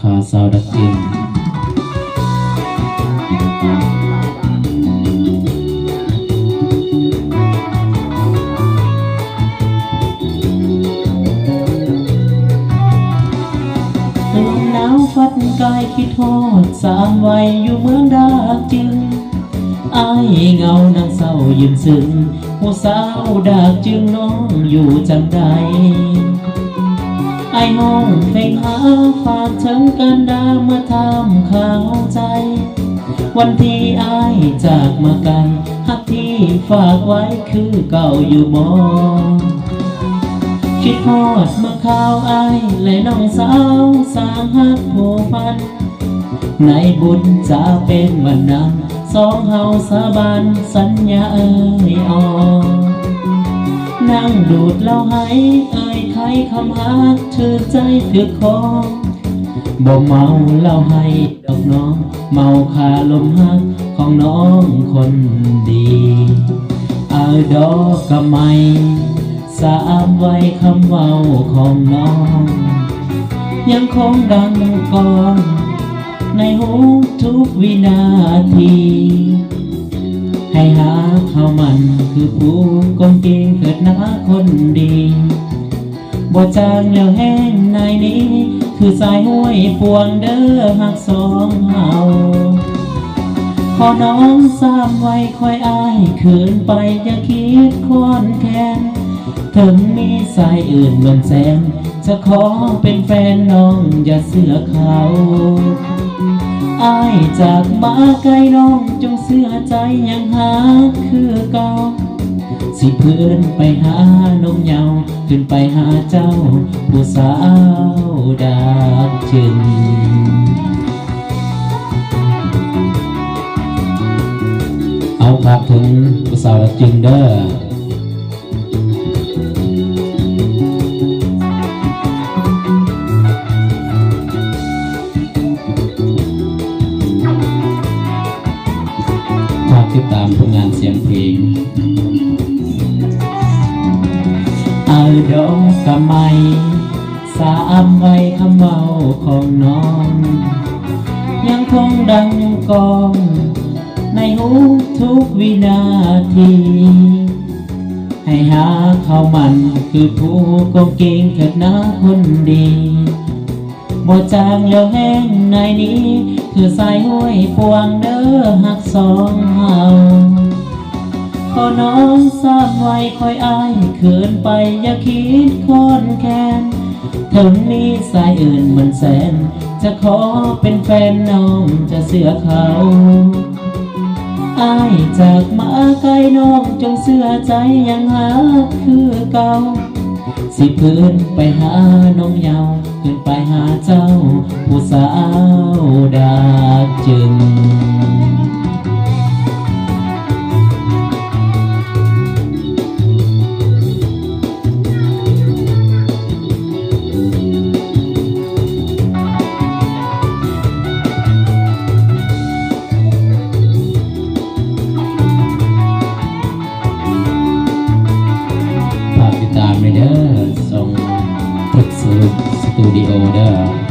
ขาสาวดักจิงลมหนาวฟัดกายคิดโทษสามวัยอยู่เมืองดากจึงอายเงานางเศร้ายืนซึ้งผู้สาวดากจึงน้องอยู่จังใด ไอายห้องเพลงหาฝากถึงกันดามื่อทำข่าวใจ วันที่อายจากมาไกลหักที่ฝากไว้คือเก่าอยู่มอคิดฮอดมื่อข่าวอายและน้องสาวสางหักผูกพัน ในบุญจะเป็นวันนั้นสองเฮาสาบานสัญญาเอ่ยออนั่งดูดเล้าให้เอ่ย คำฮักถือใจถือคองบ่เมาเล้าให้ดอกน้อง เมาคาลมฮักของน้องคนดีเอาดอกกะไม่สามไว้คำเว้าของน้อง ยังคงดังก่อนในหูทุกวินาที ให้หาเขามันคือผู้กงเกงเกิดนักคนดี บ่จางแล้วแห้งในนี้ คือสายห้วยปวงเด้อหักสองเฮาขอน้องสามไว้คอยอายคืนไปอย่าคิดคอนแค้นถึงมีสายอื่นเหมือนแสนจะขอเป็นแฟนน้องอย่าเสือเขาอายจากมาไกลน้องจงเสือใจยังหาคือเก่า สิเพื่อนไปหานมเหยาขึ้นไปหาเจ้า ผู้สาวดาบจึงเอาฝากถึงผู้สาวดักจึงเด้อฝากติดตามผลงานเสียงเพลง เอาดอกะไมสามไว้คำเมาของน้อง ยังคงดังกอง ในหูทุกวินาที ให้หาเขามันคือผู้กงเก่งเกิดหน้าคนดีบ่จางแล้วแห้งในนี้ คือสายห้วยปวงเด้อหักสองเฮา อน้องทราบไว้คอยอายเขินไปอย่าคิดคอนแค้นถึงมีสายอื่นเหมือนแสน จะขอเป็นแฟนน้องจะเสือเขาอายจากมาไกลน้องจงเสื่อใจยังหาคือเก่าสิเพื่อนไปหาน้องเยา สตูดิโอเด้อ